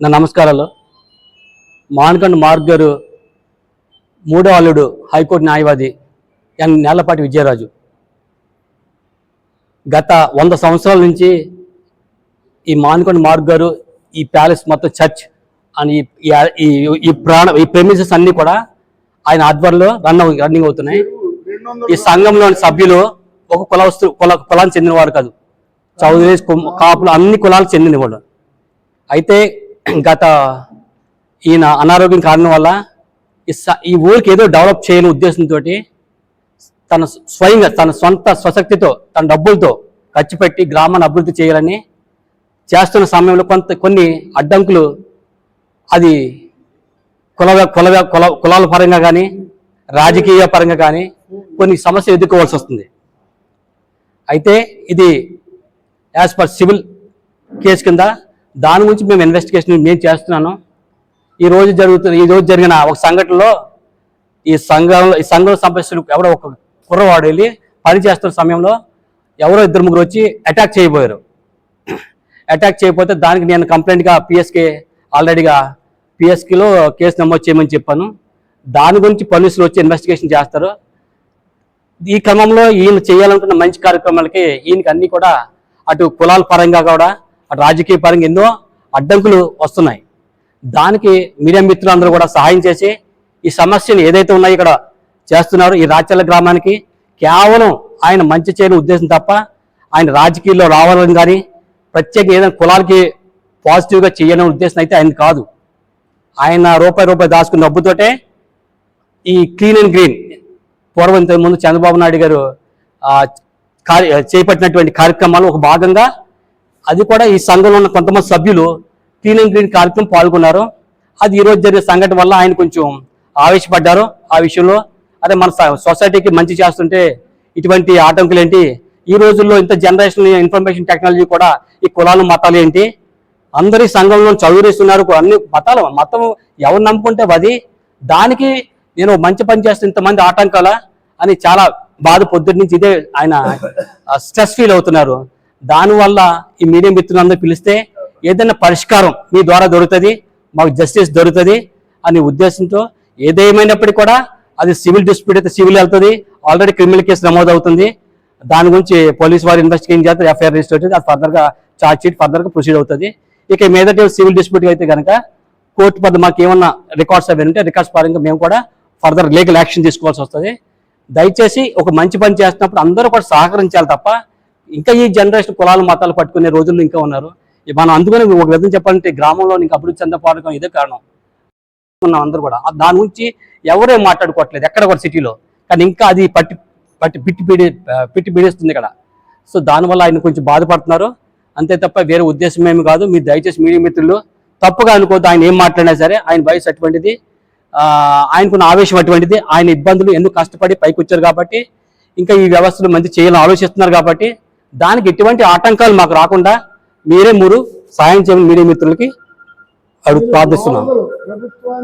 నా నమస్కారాలు. మానకొండ మార్గ్ గారు మూడో అల్లుడు హైకోర్టు న్యాయవాది ఎన్ నేలపాటి విజయరాజు. గత వంద సంవత్సరాల నుంచి ఈ మానకొండ మార్గ్ గారు ఈ ప్యాలెస్ మొత్తం చర్చ్ అని ఈ- ఈ ఈ ప్రాణ ఈ ప్రెమిసెస్ అన్ని కూడా ఆయన ఆధ్వర్యంలో రన్ రన్నింగ్ అవుతున్నాయి. ఈ సంఘంలోని సభ్యులు ఒక కులవస్తు కుల కులానికి చెందిన వారు కాదు. చౌదరీస్ కాపులు అన్ని కులాలకు చెందిన వాళ్ళు అయితే గత ఈయన అనారోగ్యం కారణం వల్ల ఈ స- ఈ ఊరికి ఏదో డెవలప్ చేయని ఉద్దేశంతో తన స్వయంగా తన సొంత స్వశక్తితో తన డబ్బులతో ఖర్చు పెట్టి గ్రామాన్ని అభివృద్ధి చేయాలని చేస్తున్న సమయంలో కొంత కొన్ని అడ్డంకులు అది కుల కుల కుల కులాల పరంగా కానీ రాజకీయ పరంగా కానీ కొన్ని సమస్యలు ఎదుర్కోవాల్సి వస్తుంది. అయితే ఇది యాజ్ పర్ సివిల్ కేసు కింద దాని గురించి మేము ఇన్వెస్టిగేషన్ మేము చేస్తున్నాను. ఈ రోజు జరుగుతున్న ఈ రోజు జరిగిన ఒక సంఘటనలో ఈ సంఘంలో ఈ సంఘంలో సంపస్తులు ఎవరో ఒక కుర్రవాడు వెళ్ళి పనిచేస్తున్న సమయంలో ఎవరో ఇద్దరు ముగ్గురు వచ్చి అటాక్ చేయబోయారు. అటాక్ చేయకపోతే దానికి నేను కంప్లైంట్గా పిఎస్కే ఆల్రెడీగా పిఎస్కేలో కేసు నమోదు చేయమని చెప్పాను. దాని గురించి పోలీసులు వచ్చి ఇన్వెస్టిగేషన్ చేస్తారు. ఈ క్రమంలో ఈయన చేయాలనుకున్న మంచి కార్యక్రమాలకి ఈయనకి అన్నీ కూడా అటు కులాల పరంగా కూడా అటు రాజకీయ పరంగా ఎన్నో అడ్డంకులు వస్తున్నాయి. దానికి మీడియా మిత్రులందరూ కూడా సహాయం చేసి ఈ సమస్యను ఏదైతే ఉన్నాయో ఇక్కడ చేస్తున్నారో ఈ రాచల్ల గ్రామానికి కేవలం ఆయన మంచి చేయని ఉద్దేశం తప్ప ఆయన రాజకీయాల్లో రావాలని కానీ ప్రత్యేక ఏదైనా కులాలకి పాజిటివ్గా చేయని ఉద్దేశం అయితే ఆయన కాదు. ఆయన రూపాయి రూపాయి దాచుకున్న డబ్బుతోటే ఈ క్లీన్ అండ్ గ్రీన్ పూర్వం ముందు చంద్రబాబు నాయుడు గారు కార్య చేపట్టినటువంటి కార్యక్రమాలు ఒక భాగంగా అది కూడా ఈ సంఘంలో ఉన్న కొంతమంది సభ్యులు క్లీన్ అండ్ గ్రీన్ కార్యక్రమం పాల్గొన్నారు. అది ఈరోజు జరిగిన జరిగే సంఘటన వల్ల ఆయన కొంచెం ఆవేశపడ్డారు ఆ విషయంలో. అదే మన సొసైటీకి మంచి చేస్తుంటే ఇటువంటి ఆటంకులు ఏంటి? ఈ రోజుల్లో ఇంత జనరేషన్ ఇన్ఫర్మేషన్ టెక్నాలజీ కూడా ఈ కులాలు మతాలు ఏంటి? అందరి సంఘంలో చదువురేస్తున్నారు. అన్ని మతాలు మతం ఎవరు నమ్ముకుంటే అది? దానికి నేను మంచి పని చేస్తే ఇంతమంది ఆటంకాల? అని చాలా బాధ పొద్దున్న నుంచి ఇదే ఆయన స్ట్రెస్ ఫీల్ అవుతున్నారు. దానివల్ల ఈ మీడియం మిత్రులందరూ పిలిస్తే ఏదైనా పరిష్కారం మీ ద్వారా దొరుకుతుంది మాకు జస్టిస్ దొరుకుతుంది అనే ఉద్దేశంతో ఏదేమైనప్పటికీ కూడా అది సివిల్ డిస్ప్యూట్ అయితే సివిల్ వెళ్తుంది. ఆల్రెడీ క్రిమినల్ కేసు నమోదు అవుతుంది దాని గురించి పోలీస్ వారు ఇన్వెస్టిగేషన్ చేస్తారు ఎఫ్ఐఆర్ రిజిస్టర్ అవుతుంది అది ఫర్దర్గా ఛార్జ్ షీట్ ఫర్దర్గా ప్రొసీడ్ అవుతుంది. ఇక మీదట సివిల్ డిస్ప్యూట్ అయితే కనుక కోర్టు పద్ధతి మాకు ఏమన్నా రికార్డ్స్ అవి ఉంటే రికార్డ్స్ పరంగా మేము కూడా ఫర్దర్ లీగల్ యాక్షన్ తీసుకోవాల్సి వస్తుంది. దయచేసి ఒక మంచి పని చేస్తున్నప్పుడు అందరూ కూడా సహకరించాలి తప్ప ఇంకా ఈ జనరేషన్ కులాలు మతాలు పట్టుకునే రోజుల్లో ఇంకా ఉన్నారు. మనం అందుకని ఒక విధంగా చెప్పాలంటే గ్రామంలో ఇంకా అభివృద్ధి చెందకపోవడం ఇదే కారణం. ఉన్నాం అందరూ కూడా. దాని గురించి ఎవరే మాట్లాడుకోవట్లేదు ఎక్కడ కూడా సిటీలో. కానీ ఇంకా అది పట్టి పట్టి పిట్టి పీడి పిట్టి పీడిస్తుంది ఇక్కడ. సో దానివల్ల ఆయన కొంచెం బాధపడుతున్నారు. అంతే తప్ప వేరే ఉద్దేశం ఏమి కాదు. మీరు దయచేసి మీడియా మిత్రులు తప్పుగా అనుకోవద్దు ఆయన ఏం మాట్లాడినా సరే ఆయన వయసు అటువంటిది ఆయనకున్న ఆవేశం అటువంటిది ఆయన ఇబ్బందులు ఎందుకు కష్టపడి పైకి వచ్చారు కాబట్టి ఇంకా ఈ వ్యవస్థలు మంచి చేయాలని ఆలోచిస్తున్నారు కాబట్టి దానికి ఎటువంటి ఆటంకాలు మాకు రాకుండా మీరే మూడు సాయం చేయమని మీడియా మిత్రులకి అడుగు ప్రార్థిస్తున్నాను